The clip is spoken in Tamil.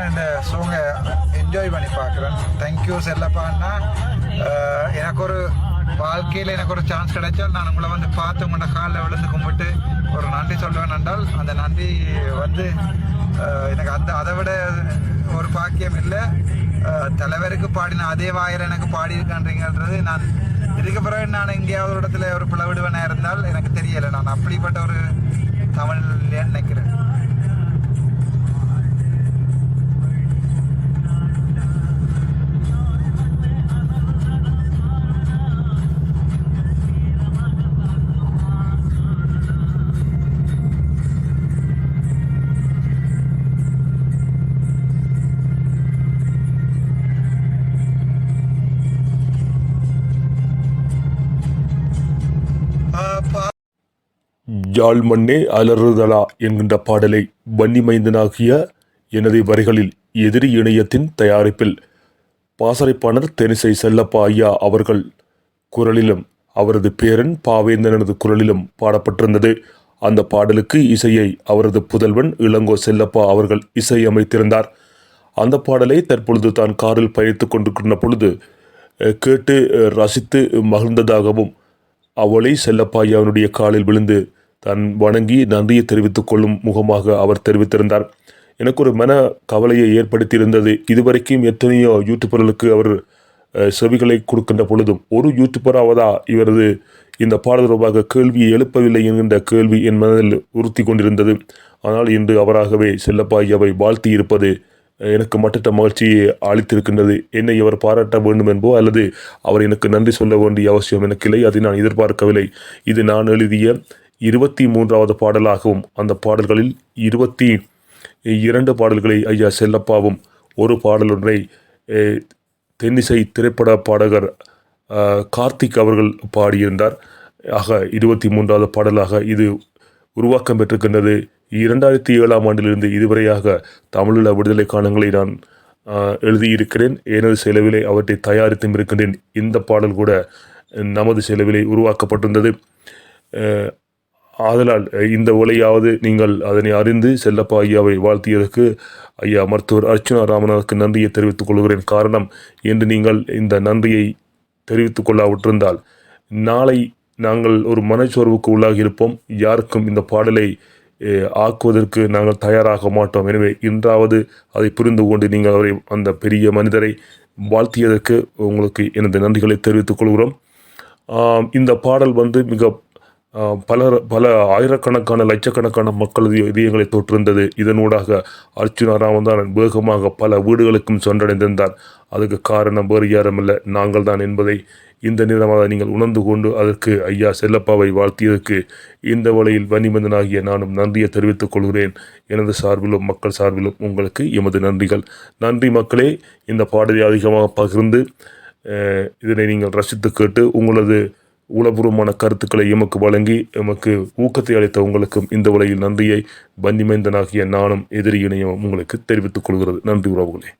பார்க்குறேன் இந்த சாங்கை என்ஜாய் பண்ணி பார்க்குறேன். தேங்க்யூ செல்லப்பான்னா எனக்கு ஒரு வாழ்க்கையில் எனக்கு ஒரு சான்ஸ் கிடைச்சால் நான் உங்களை வந்து பார்த்து உங்களோட காலில் விழுந்து கும்பிட்டு ஒரு நன்றி சொல்லுவேன் என்றால் அந்த நன்றி வந்து எனக்கு அந்த அதை விட ஒரு பாக்கியம் இல்லை. தலைவருக்கு பாடின அதே வாயில் எனக்கு பாடியிருக்கான்றீங்கன்றது நான் இதுக்கு பிறகு நான் எங்கேயாவது ஒரு இடத்துல ஒரு பிளவிடுவனாக இருந்தால் எனக்கு தெரியலை. நான் அப்படிப்பட்ட ஒரு தமிழ் நினைக்கிறேன். யாழ் மண்ணே அலறுதலா என்கின்ற பாடலை வன்னிமைந்தனாகிய எனது வரிகளில் எதிரி இணையத்தின் தயாரிப்பில் பாசறைப்பாணர் தெனிசை செல்லப்பா ஐயா அவர்கள் குரலிலும் அவரது பேரன் பாவேந்தனது குரலிலும் பாடப்பட்டிருந்தது. அந்த பாடலுக்கு இசையை அவரது புதல்வன் இளங்கோ செல்லப்பா அவர்கள் இசையமைத்திருந்தார். அந்த பாடலை தற்பொழுது தான் காரில் பயணித்துக் கொண்டிருக்கின்ற பொழுது கேட்டு ரசித்து மகிழ்ந்ததாகவும் அவளை செல்லப்பாயாவினுடைய காலில் விழுந்து தன் வணங்கி நன்றியை தெரிவித்துக் கொள்ளும் முகமாக அவர் தெரிவித்திருந்தார். எனக்கு ஒரு மன கவலையை ஏற்படுத்தியிருந்தது. இதுவரைக்கும் எத்தனையோ யூடியூபர்களுக்கு அவர் செவிகளை கொடுக்கின்ற பொழுதும் ஒரு யூடியூபராவதா இவரது இந்த பாடல் தொடர்பாக கேள்வியை எழுப்பவில்லை என்கின்ற கேள்வி என் மனதில் உறுத்தி கொண்டிருந்தது. ஆனால் இன்று அவராகவே செல்லப்பாயாவை வாழ்த்தி இருப்பது எனக்கு மட்டற்ற மகிழ்ச்சியை அளித்திருக்கின்றது. என்னை இவர் பாராட்ட வேண்டும் என்போ அல்லது அவர் எனக்கு நன்றி சொல்ல வேண்டிய அவசியம் எனக்கு இல்லை அதை நான் எதிர்பார்க்கவில்லை. இது நான் எழுதிய இருபத்தி மூன்றாவது பாடலாகவும் அந்த பாடல்களில் இருபத்தி இரண்டு பாடல்களை ஐயா செல்லப்பாவும் ஒரு பாடலொன்றை தென்னிசை திரைப்பட பாடகர் கார்த்திக் அவர்கள் பாடியிருந்தார். ஆக இருபத்தி மூன்றாவது பாடலாக இது உருவாக்கம் பெற்றிருக்கின்றது. இரண்டாயிரத்தி ஏழாம் ஆண்டிலிருந்து இதுவரையாக தமிழில் விடுதலை காலங்களை நான் எழுதியிருக்கிறேன். எனது செலவிலே அவற்றை தயாரித்தும் இருக்கின்றேன். இந்த பாடல் கூட நமது செலவிலே உருவாக்கப்பட்டிருந்தது. ஆதலால் இந்த உலையாவது நீங்கள் அதனை அறிந்து செல்லப்பா ஐயாவை வாழ்த்தியதற்கு ஐயா மருத்துவர் அர்ச்சுனா ராமநாதனுக்கு நன்றியை தெரிவித்துக் கொள்கிறேன். காரணம் என்று நீங்கள் இந்த நன்றியை தெரிவித்துக் கொள்ளாவிட்டிருந்தால் நாளை நாங்கள் ஒரு மனச்சோர்வுக்கு உள்ளாகி இருப்போம் யாருக்கும் இந்த பாடலை ஆக்குவதற்கு நாங்கள் தயாராக மாட்டோம். எனவே இன்றாவது அதை புரிந்து கொண்டு நீங்கள் அவரை அந்த பெரிய மனிதரை வாழ்த்தியதற்கு உங்களுக்கு எனது நன்றிகளை தெரிவித்துக் கொள்கிறோம். இந்த பாடல் வந்து மிக பல பல ஆயிரக்கணக்கான லட்சக்கணக்கான மக்களது இதயங்களை தொற்றிருந்தது. இதனூடாக அர்ச்சுனா ராமதாரன் வேகமாக பல வீடுகளுக்கும் சென்றடைந்திருந்தார். அதுக்கு காரணம் வேறு யாருமல்ல. நாங்கள் தான் என்பதை இந்த நேரமாக நீங்கள் உணர்ந்து கொண்டு அதற்கு ஐயா செல்லப்பாவை வாழ்த்தியதற்கு இந்த வலையில் வன்னிமந்தனாகிய நானும் நன்றியை தெரிவித்துக் கொள்கிறேன். எனது சார்பிலும் மக்கள் சார்பிலும் உங்களுக்கு எமது நன்றிகள். நன்றி மக்களே இந்த பாடலை அதிகமாக பகிர்ந்து இதனை நீங்கள் ரசித்து கேட்டு உங்களது உளபூர்வமான கருத்துக்களை எமக்கு வழங்கி எமக்கு ஊக்கத்தை அளித்த உங்களுக்கும் இந்த உலகில் நன்றியை பன்னிமைந்தனாகிய நானும் எதிரி இணையம் உங்களுக்கு தெரிவித்துக் கொள்கிறது. நன்றி உறவுகளே.